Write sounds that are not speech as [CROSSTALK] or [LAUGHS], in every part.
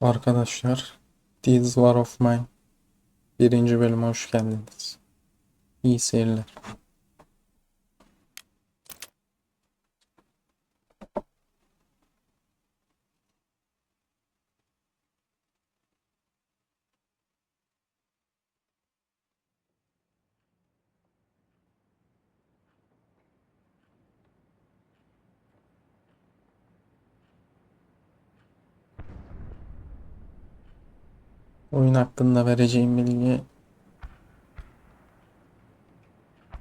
Arkadaşlar, This War of Mine birinci bölüme hoş geldiniz. İyi seyirler. Oyun hakkında vereceğim bilgi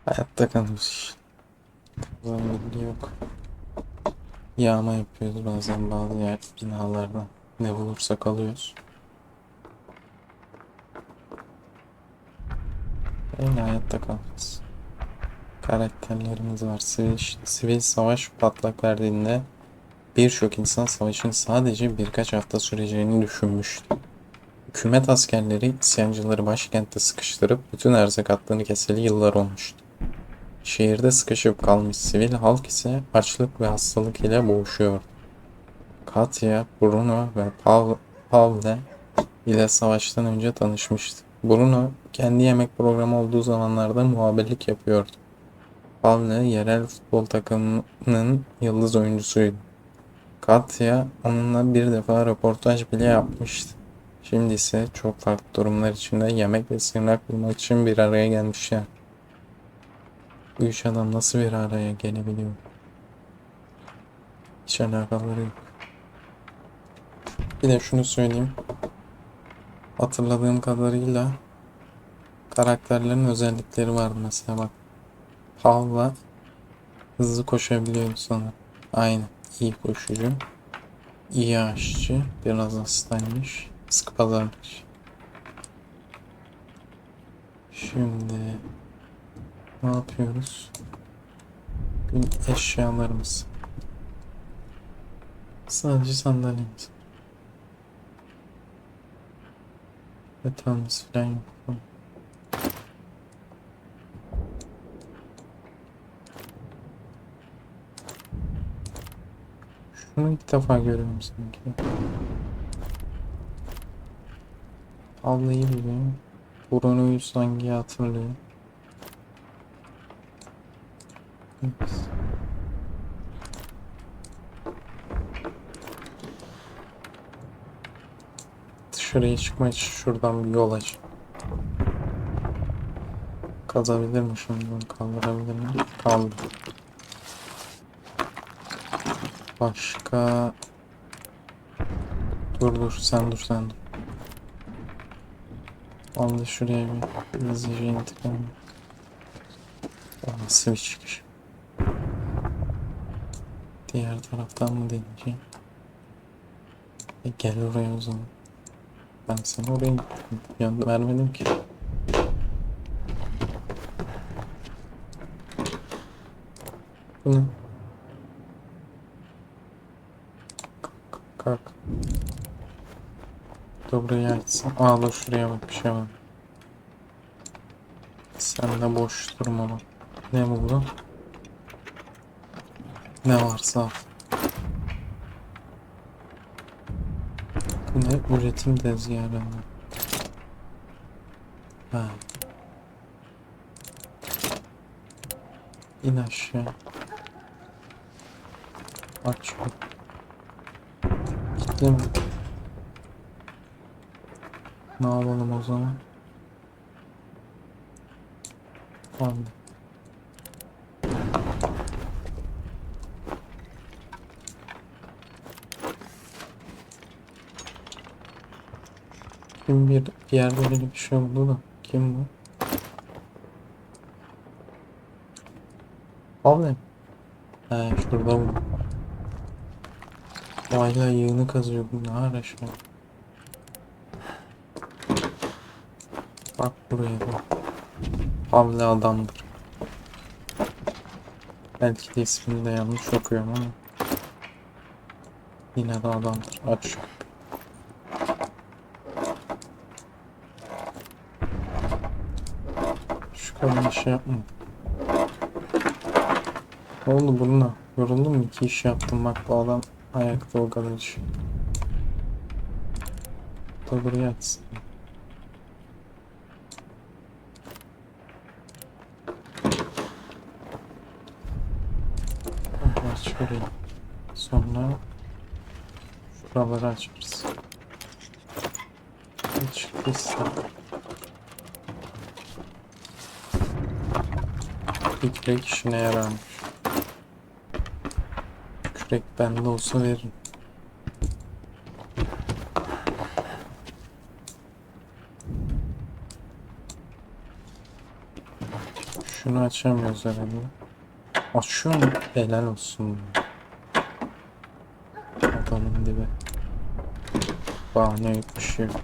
hayatta kalmış. Fazla bilgi yok. Yağma yapıyoruz bazen bazı yer binalarda. Ne bulursak alıyoruz. Öyle hayatta kalacağız. Karakterlerimiz var. Sivil, sivil savaş patlak verdiğinde birçok insan savaşın sadece birkaç hafta süreceğini düşünmüştü. Hükümet askerleri isyancıları başkentte sıkıştırıp bütün erzak hattını keseli yıllar olmuştu. Şehirde sıkışıp kalmış sivil halk ise açlık ve hastalık ile boğuşuyordu. Katya, Bruno ve Pav Pavle ile savaştan önce tanışmıştı. Bruno kendi yemek programı olduğu zamanlarda muhabirlik yapıyordu. Pavle yerel futbol takımının yıldız oyuncusuydu. Katya onunla bir defa röportaj bile yapmıştı. Şimdi ise çok farklı durumlar içinde yemek ve sığınak bulmak için bir araya gelmişler. Bu üç adam nasıl bir araya gelebiliyor? Hiç alakaları yok. Bir de şunu söyleyeyim. Hatırladığım kadarıyla karakterlerin özellikleri vardı mesela bak. Pavla hızlı koşabiliyordu sana. Aynen. iyi koşucu. iyi aşçı. Biraz hastaymış. Sıkı pazarlık. Şimdi ne yapıyoruz? Gün eşyalarımız. Sadece sandalyemiz. Yatağımız falan yok. Şunu ilk defa görüyorum sanki. Vallahi biliyorum. Bruno'yu sanki hatırlıyorum. Evet. Dışarıya çıkmak için şuradan bir yol aç. Kazabilir mi şimdi bunu kaldırabilir mi? Kaldı. Başka... Dur dur sen dur sen dur. Al da şuraya bir hızlıca intikam. Nasıl bir çıkış? Diğer taraftan mı deneyeceğim? E gel oraya o zaman. Ben sana oraya gittim. Yanında vermedim ki. Bu ne? Kalk, kalk. Dur burayı açsın. Aa dur şuraya bak bir şey var. Sen de boş durma bak. Ne buldun? Ne varsa al. Bu ne? Üretim tezgahı. Ha. İn aşağı. Aç. Gitti mi? Ne yapalım o zaman? Tamam. Kim bir, bir yerde öyle bir şey oldu da. Kim bu? Abi. He şurada bu. Hala yığını kazıyor bu ne ara şu an? Bak buraya bak. Havle adamdır. Belki de ismini de yanlış okuyorum ama. Yine de adamdır. Aç şu. Şu kadar şey yapma. Ne oldu bununla? Yoruldun mu? İki iş yaptım bak bu adam ayakta o kadar iş. da buraya. Aç şurayı. Sonra şuraları açarız. Çıktıysa. Bir kürek işine yararmış. Kürek bende olsa veririm. Şunu açamıyoruz herhalde. Açıyor mu? Helal olsun. Adamın dibi. Bahane yok bir şey yok.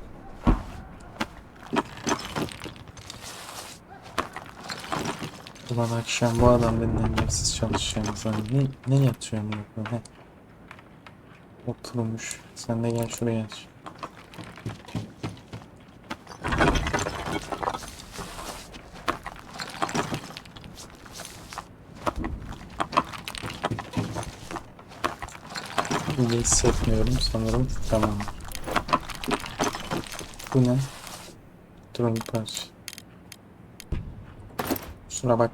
Ulan akşam bu adam benden yersiz çalışacağımız hani ne, ne yatıyorum burada ne? Oturmuş. Sen de gel şuraya aç. İyi hissetmiyorum sanırım tamam. Bu ne? Drone. Şuna bak.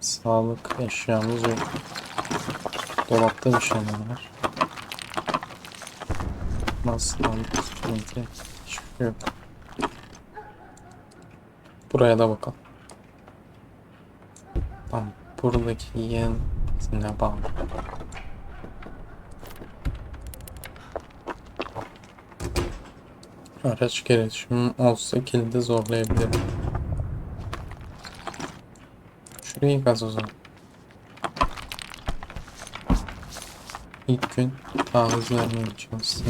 Sağlık eşyamız yok. Dolapta bir şeyler var. Nasıl sağlık sıkıntı? Hiçbir şey yok. Buraya da bakalım. Tamam. Buradaki yen ne bağlı? Araç gelişimi olsa kilidi zorlayabilirim. Şurayı gaz o zaman. İlk gün daha hızlı vermeye çalışsın.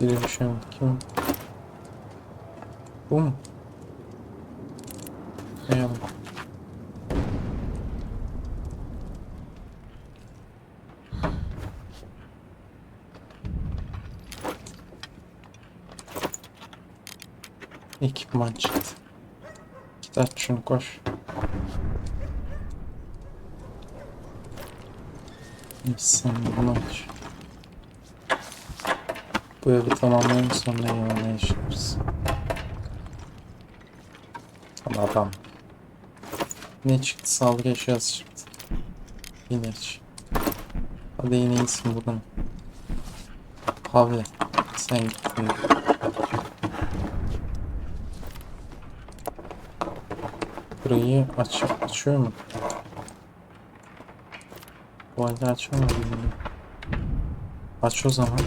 Biri düşemedi. Kim? Bu mu? Eyvallah. Ekipman çıktı. Git aç şunu koş. Bunu aç. Bu evi tamamlayalım sonra yanına yaşarız. Tamam adam. Ne çıktı? Sağlık eşyası çıktı. İlaç. Hadi yine iyisin bugün. Havle. Sen gittin. Burayı aç açıyor mu? Bu halde açamadım bunu. Aç o zaman.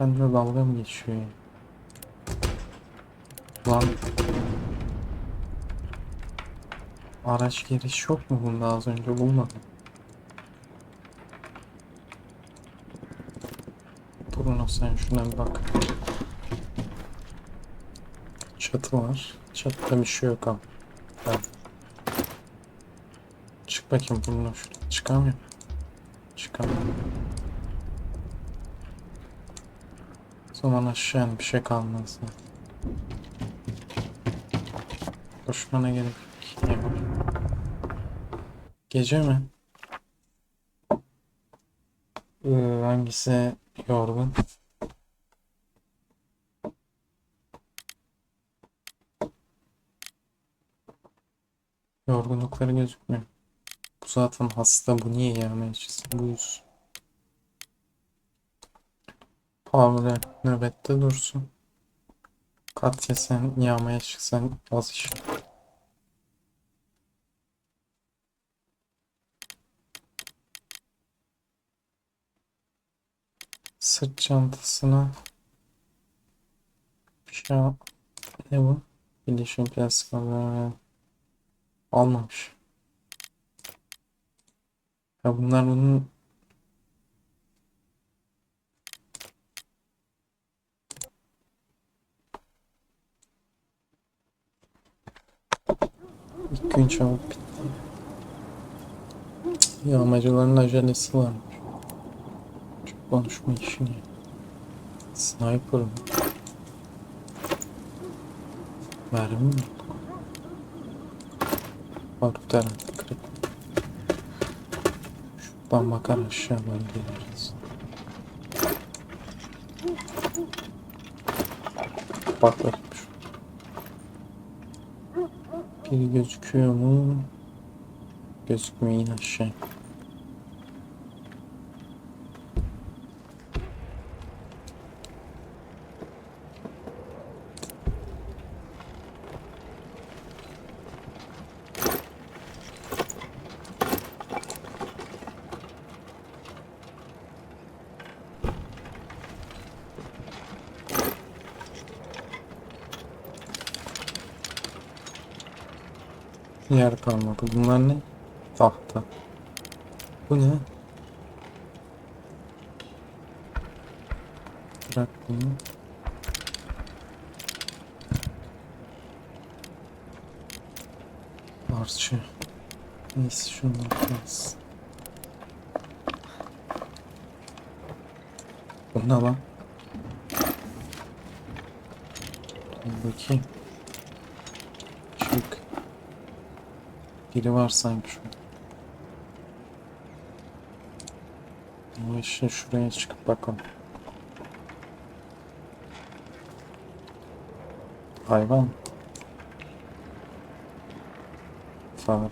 Ben de dalga mı geçiyor ya? Lan Araç giriş yok mu bunda az önce bulmadım. Bruno sen şuna bir bak. Çatı var. Çatıda bir şey yok ama. Çık bakayım Bruno şuraya. Çıkamıyor. Çıkamıyor. O zaman aşağı in, bir şey kalmaz. Koşmana gerek? Gece mi? Ee, hangisi yorgun? Yorgunlukları gözükmüyor. Bu zaten hasta. Bu niye yemeye çıksın? Bu yüz. Pavle nöbette dursun. Katya sen yağmaya çıksan az iş. Sırt çantasına bir şey ne bu? Bilişim plastik almamış. Ya bunlar bunun ilk gün çabuk bitti. Yağmacıların acelesi varmış. Çok konuşma işini. Sniper mı? Mermi mi? Barut herhalde kırık. Şuradan bakar aşağı doğru geliriz. Bak şu. Biri gözüküyor mu? Gözükmüyor in aşağı. Yer kalmadı. Bunlar ne? Tahta. Bu ne? Bırak bunu. Parça. Neyse şunları koyarız. Bu ne lan? Dur bakayım. Çık. Biri var sanki şurada. Ama işte şuraya çıkıp bakalım. Hayvan. Fare.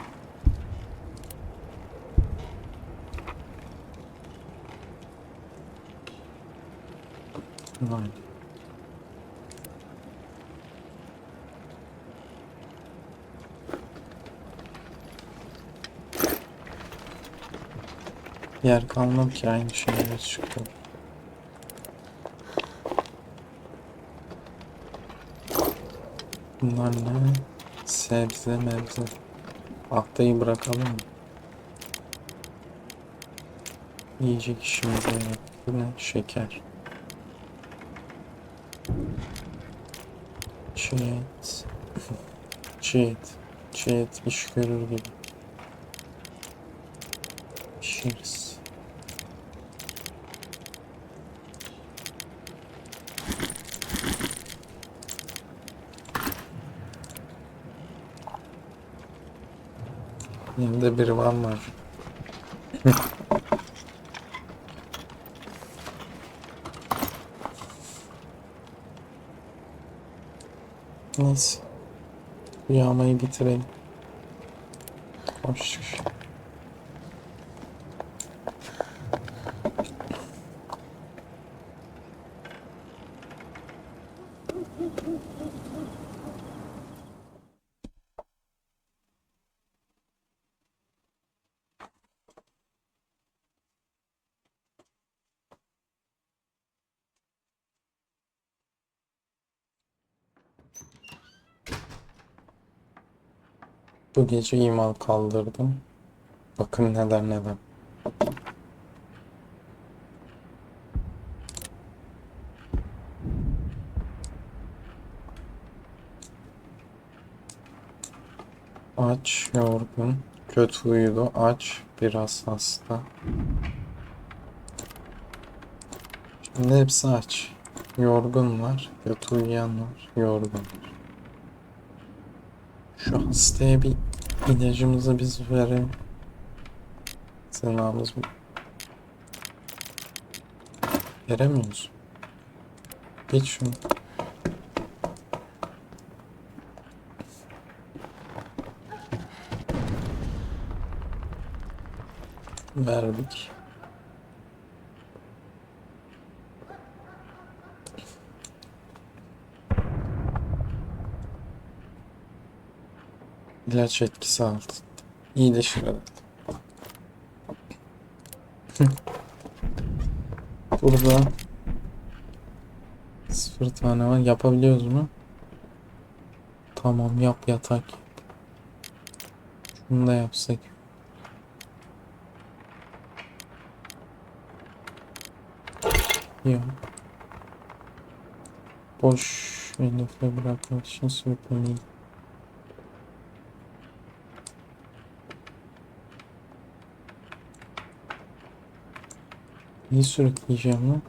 Vay. Yer kalmadı ki aynı şeyler çıktı. Bunlar ne? Sebze mebze. Tahtayı bırakalım mı? Yiyecek işimize. Bu ne? Şeker. Çiğet. Çiğet. Çiğet iş görür gibi. Pişiririz. Yanında biri var mı? Neyse. Bu yağmayı bitirelim. Hoş. Bu gece imal kaldırdım. Bakın neler neler. Aç, yorgun, kötü uyudu, aç, biraz hasta. Şimdi hepsi aç. Yorgun var, kötü uyuyan var, yorgun var. Şu hastaya bir ilacımızı biz verelim. Senin ağzımız mı? Veremiyoruz. Geç şunu. Verdik. İlaç etkisi altında. İyileşir herhalde. [LAUGHS] Burada sıfır tane var. Yapabiliyoruz mu? Tamam yap yatak. Şunu da yapsak. Yok. Boş hedefle bırakmak için sürüklemeyi. Niye sürükleyeceğim lan?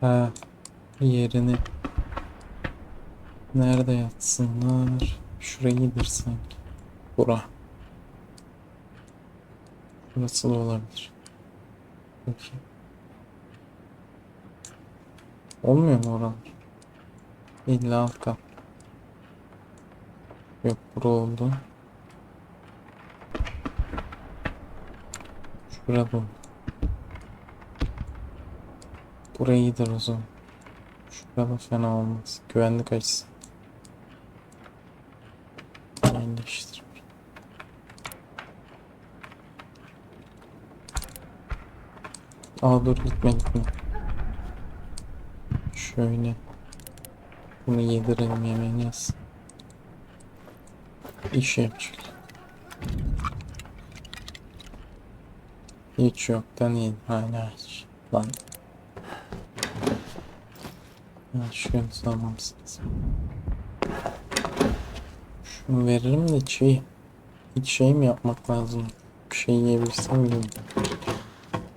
Ha, yerini nerede yatsınlar? Şuraya gidir sanki. Bura. Da olabilir. Peki. Olmuyor mu oralar? İlla alt kat. Yok bura oldu. Şurada oldu. Burayı iyidir o zaman. Şurada fena olmaz. Güvenlik açısı. Aa dur gitme gitme. Şöyle. Bunu yedirelim yemeğini yaz. İş yapacak. Hiç yoktan iyi. Hala hiç. Lan. Ya şu gün sanmamsınız. Şunu veririm de çiğ. Hiç şey mi yapmak lazım? Bir şey yiyebilsem iyi.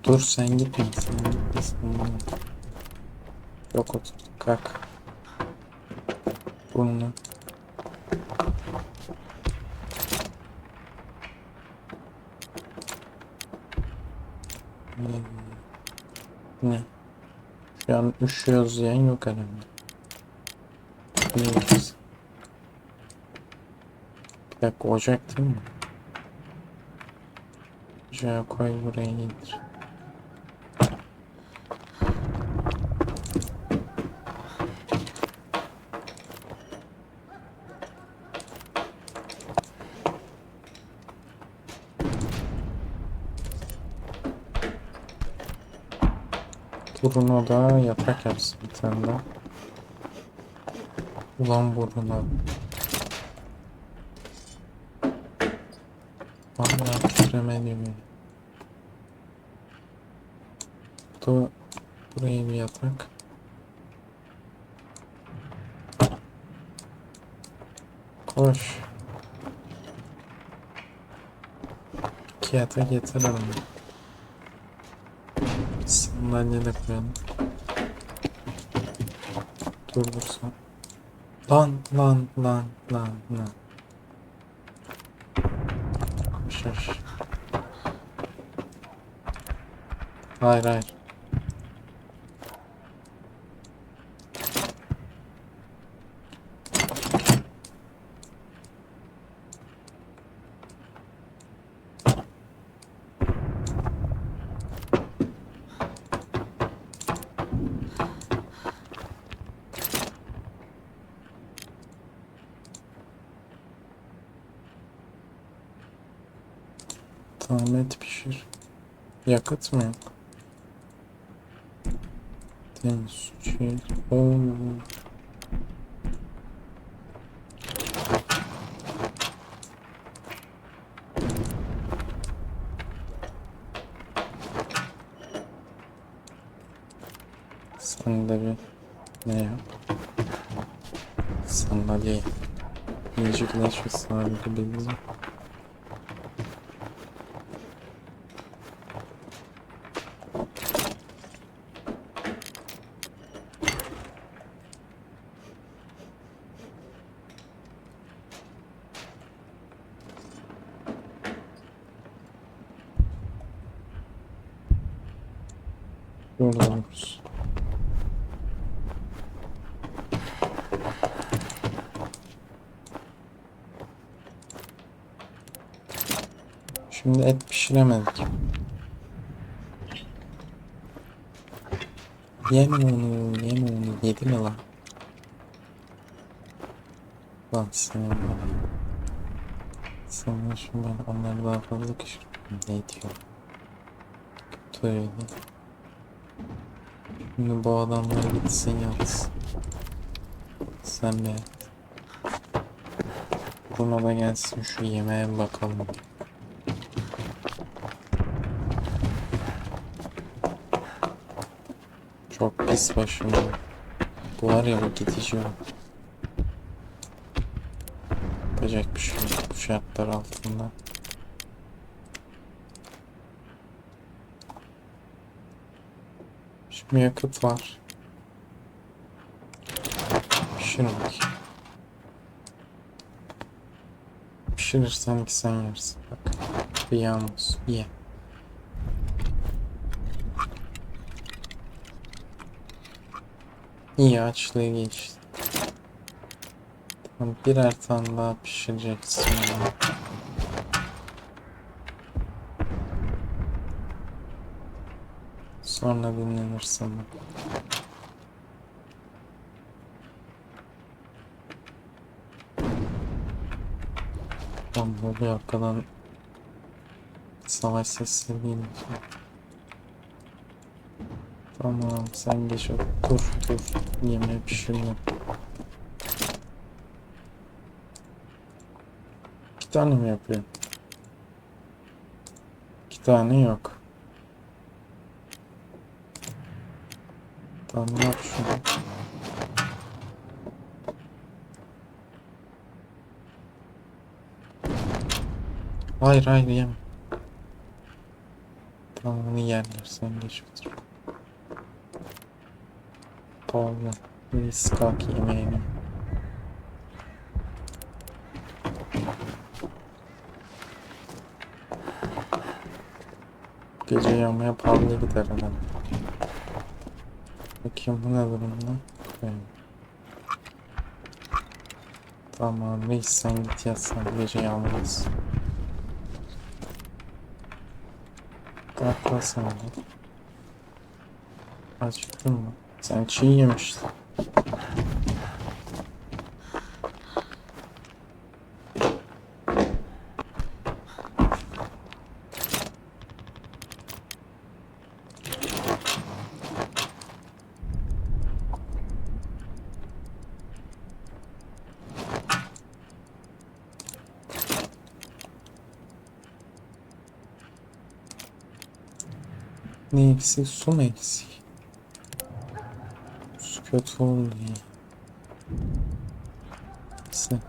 Dur sen gitme. Sen gitme. Sen gitme. Yok otur. Kalk. Bunu. Hmm. Ne? Şu an üşüyoruz diyen yok herhalde. Yiyoruz. Bir dakika ocak değil mi? Ocağa koy buraya indir. Bruno da yaprak yapsın bir tane daha. Ulan Bruno. Vallahi titremedi mi? Bu da buraya bir yatak. Koş. İki yatak yeter. Sandalye de koyalım. Dur dursan. Lan lan lan lan lan. Koş koş. Hayır hayır. Tamam et pişir. Yakıt mı yok? Deniz suçu. Oo. Sen de bir ne yap? Sandalye. Müzikleş ve sadece bilgi. Oluruz. Şimdi et pişiremedik. Yeme onu, yeme onu. Yedi mi lan? Lan sen Sana şu ben onları daha fazla kışırım. Ne diyor? Öyle. Şimdi bu adamlar gitsin yatsın. Sen de yat. Da gelsin şu yemeğe bakalım. Çok pis başım. Bu var ya bu gidici. Yapacak bir şey yok bu şartlar altında. mı yakıt var. Şunu bakayım. Pişirirsen iki sen yersin. Bak. Bir yağım. Ye. İyi açlığı geçti. Tamam birer tane daha pişireceksin. Sonra dinlenirsin. bak. Tam böyle arkadan savaş sesleri geliyor. Tamam sen geç otur dur yemeği pişirme. İki tane mi yapıyor? İki tane yok. Tamam yap şunu. Hayır hayır yeme. Tamam onu yerler sen geç otur. Pardon. Biz kalk yemeğini. Gece yağmaya pahalı gider adam. Bakayım bu ne durumda? Koyayım. Tamam reis sen git yat sen gece yağmuruz. Kalk lan sen de. Acıktın mı? Sen çiğ yemiştin. Ne eksik? Su mu eksik? Su kötü oldu ya. Neyse.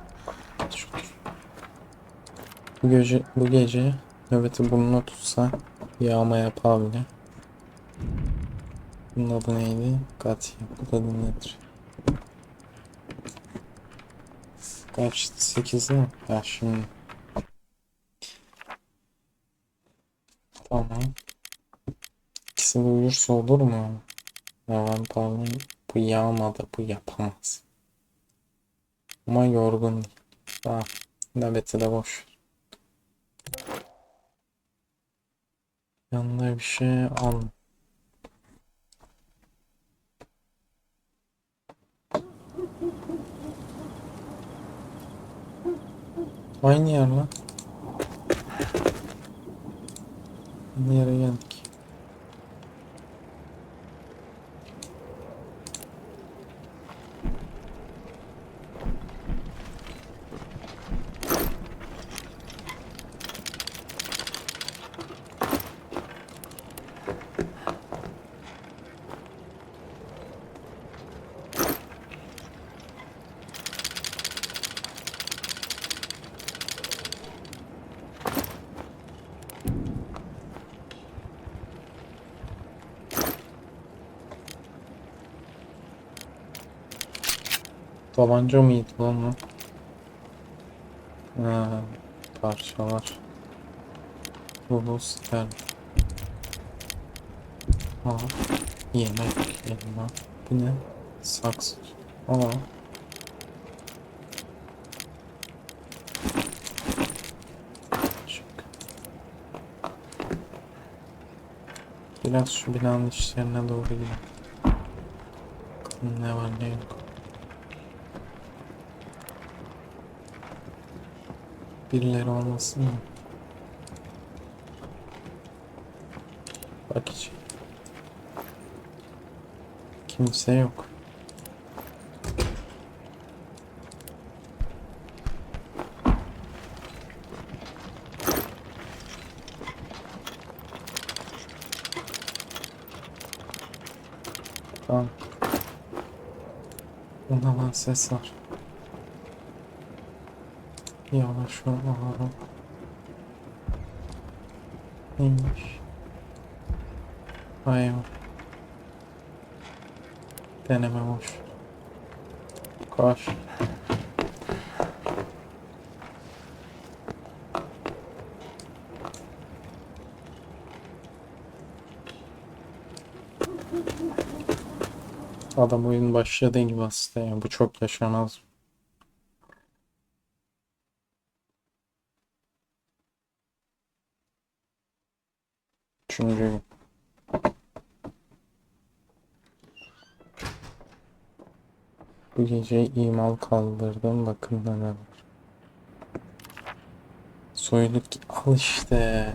Bu gece, bu gece nöbeti burnuna tutsa yağma yapar bile. Bunun adı neydi? Katya. Bu da nedir? Kaç? 8 mi? Ya şimdi. Tamam. İkisi de uyursa olur mu? Ya ben pardon bu yağmadı bu yapamaz. Ama yorgun değil. Tamam. Nöbeti de boş. Yanına bir şey al. Aynı yer lan. Aynı yere geldik. Tabanca mıydı lan o? Ha, parçalar. Bu bu siker. Aa, yemek elma. Bu ne? Saksı. Çık. Biraz şu binanın içlerine doğru gidelim. Ne var ne yok. Birileri olmasın mı? Bak hiç. Kimse yok. Tamam. Bunda lan ses var. Yavaş ol ağır ol. Neymiş? Hayır. Deneme boş. Koş. Adam oyun başladığı gibi hasta ya. Bu çok yaşanmaz. Üçüncü. Bu gece imal kaldırdım. Bakın neler var. Soyluk al işte.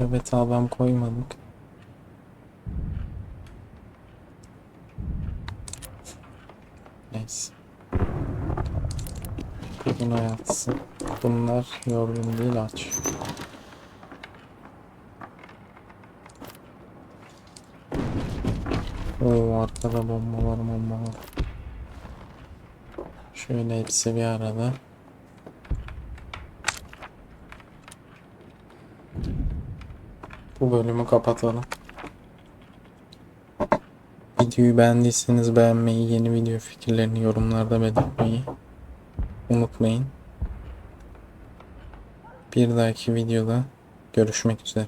Evet adam koymadık. Neyse. Bugün hayatsın. Bunlar yorgun değil aç. Oo arkada bombalar bombalar. Şöyle hepsi bir arada. Bu bölümü kapatalım. Videoyu beğendiyseniz beğenmeyi, yeni video fikirlerini yorumlarda belirtmeyi unutmayın. Bir dahaki videoda görüşmek üzere.